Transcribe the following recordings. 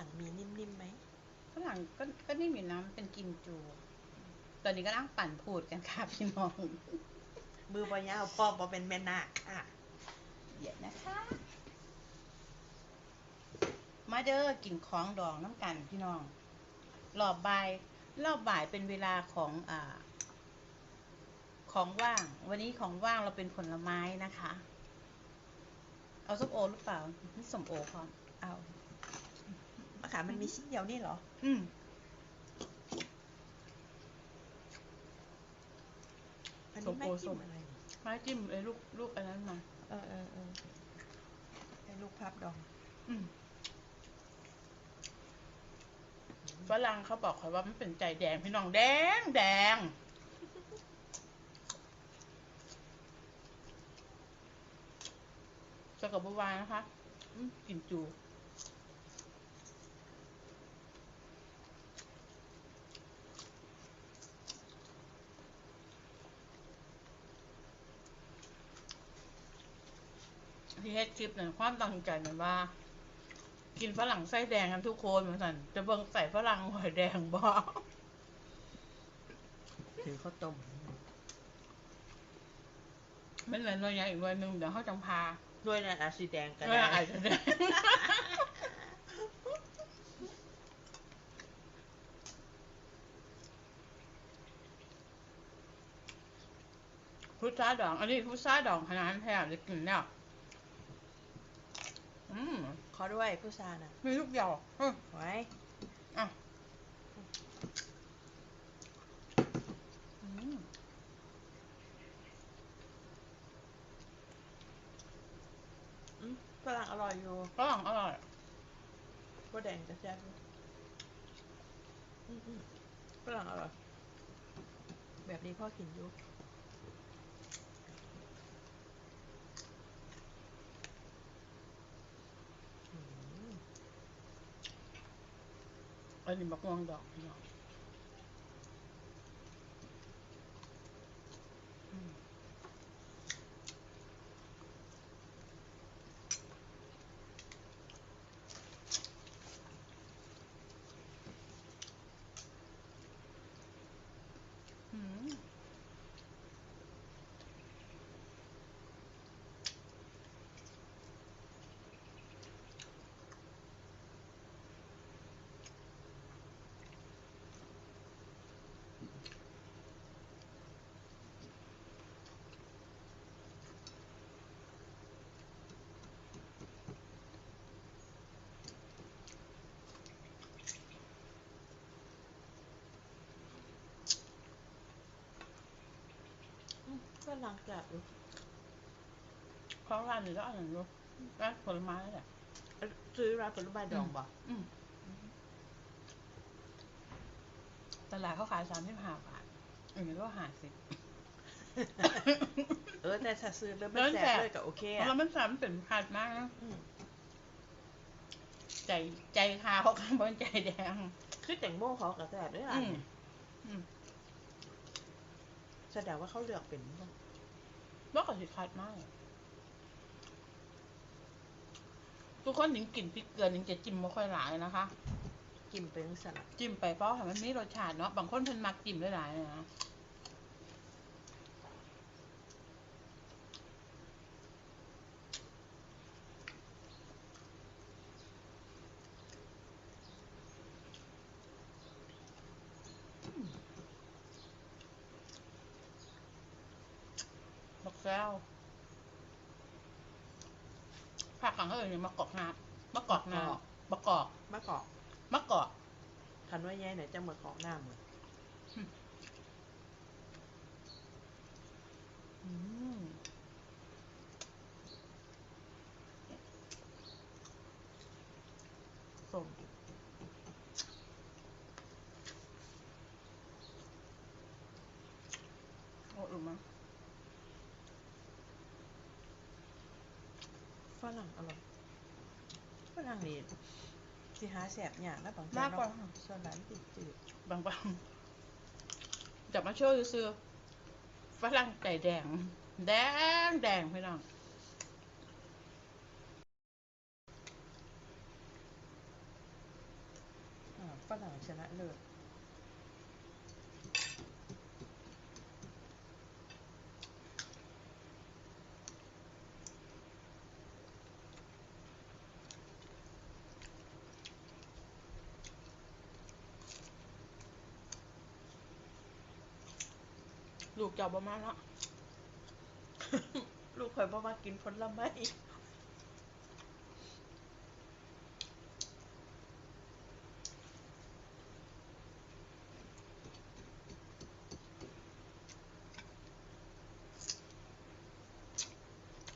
รั่งมีนิ่มๆไหมฝรั่งก็ก็นี่มีน้ำเป็นกิมจู ตอนนี้ก็นั่งปั่นพูดกันค่ะพี่น้อง มือบอยาวพ่อบอเป็นแม่นาคค่ะ เดี๋ยวนะคะ มาเด้อกินของดองน้ำกันพี่น้อง รอบบ่าย รอบบ่ายเป็นเวลาของอ่าของว่าง วันนี้ของว่างเราเป็นผลไม้นะคะ เอาส้มโอหรือเปล่านี่ส้มโอพร้อมเอา มะขามมันมีชิ้นเดียวนี่เหรอ อืม อันนี้ไม่ส้มโอจิ้ส้มมอะไรนี่ไม้จิ้มไอ้ลูกลูกอันนั้นมา เออเออเออไอ้ลูกพับดอง อืมฝรั่งเขาบอกเขาว่ามันเป็นใจแดงพี่น้องแดงแดง จะกับบัวานนะคะอืมกินจู ที่เฮ็ดคลิปเนี่ยความตั้งใจมันว่า กินฝรั่งไส้แดงกันทุกคนเหมือนกันจะเบิ่งใส่ฝรั่งหอยแดงบ่ถือข้าวต้มไม่เหมือนหน่วยใหญ่อีกหน่วยหนึ่งเดี๋ยวเขาจังพาด้วยนะอาสีแดงกันเอออาจจะได้พุทราดอง อันนี้พุทราดองขนาดแทบจะกินแล้วอื มขอด้วยผู้ชายน่ะมีลูกเดียวอืมไว้อะอืมอืมฝรั่งอร่อยอยู่ฝรั่งอร่อยบัวแดงจะแซ่บอยู่อืมอืมฝรั่งอร่อย แบบนี้พ่อกินอยู่ อันนี้มะม่วง อืมฝรั่งแซ่บอยู่ของร้านนี้ก็อร่อยอยู่ร้านผลไม้นั่นแหละเอ้ยซื้อร้านผลไม้ดองบ่อืมตลาดเขาขายสามสิบห้าบาทอันนี้ก็ห้าสิบเออแต่ถ้าซื้อแล้วมันแล้วแซ่แต่บเลยก็โอเคอะแล้วมันสามเป็นผัดมากนะอืมใจใจขาวเขาบนใจแดง คือแตงโมเขาก็แซ่บด้วยล่ะ อืม เนี่ย อืม แส ดงว่าเขาเลือกเป็นบ่แล้วก็สิคัดมาก ทุกคนถึงกลิ่นพริกเกลือถึงจะจิ้มไม่ค่อยหลายนะคะ กินเป็นสลัดจิ้มไปเพราะว่ามันมีรสชาติเนาะ บางคนเพิ่นมักจิ้มหลายๆเลยนะ แซวผักขังเอ้ยเนี่ยมะกอกน้ำมะกอกน้ำมะกอกมะกอกมะกอกคันว่าแย่เนี่ยจะมากอกหน้าหมดอืมส้มโอ้หรือมั้ง ฝ รั่งอร่อยฝรั่งนี่สิหาแสบอย่างแล้วบางมากกว่า เนะส่วนหลายติดจืดบางบางๆจับมาโชว์ซื้อๆฝรั่งใจแดง แดงแดงพี่น้องฝรั่งชนะเลิศ ลูกเจ้าประมาณแล้วลูกข่อยบ่มากินผลไม้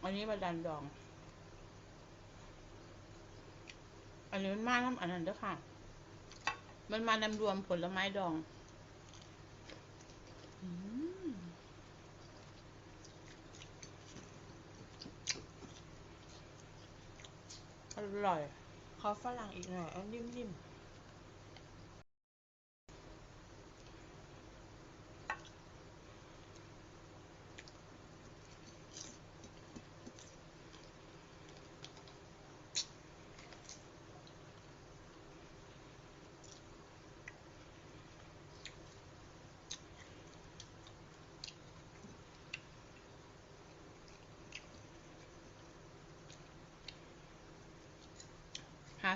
อันนี้บาดันดอง อันนี้มันมาน้ำอันนั้นเด้อค่ะ มันมานำรวมผลไม้ดอง อืมอ ร่อย ขอฝรั่งอีกหน่อยอันนิ่มๆ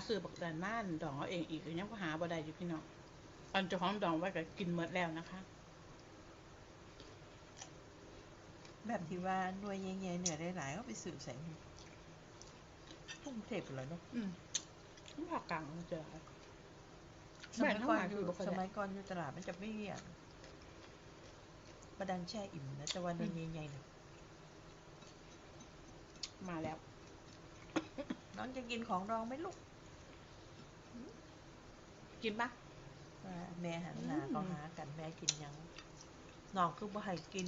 ซื้อบักดันม่านดองเอาเองอีกยังก็หาบ่ได้อยู่พี่น้องอันเจ้าของดองไว้ก็กินหมดแล้วนะคะ แบบที่ว่าหน่วยใหญ่ๆเหนือได้หลายก็ไปสืบใส่ทุ่งเทพเลยเนาะอืมนี่ภาคกลางมันเจออะไรสมัยก่อนอยู่บ่ค่อยสได้มัยก่อนอยู่ตลาดมันจะไม่อะประดันแช่อิ่มนะแต่ว่าหน่วยใหญ่ๆนะมาแล้ว น้องจะกินของดองไหมลูก กินปะแม่หันหน้าก็หากันแม่กินยังน้องคือบ่ให้กิน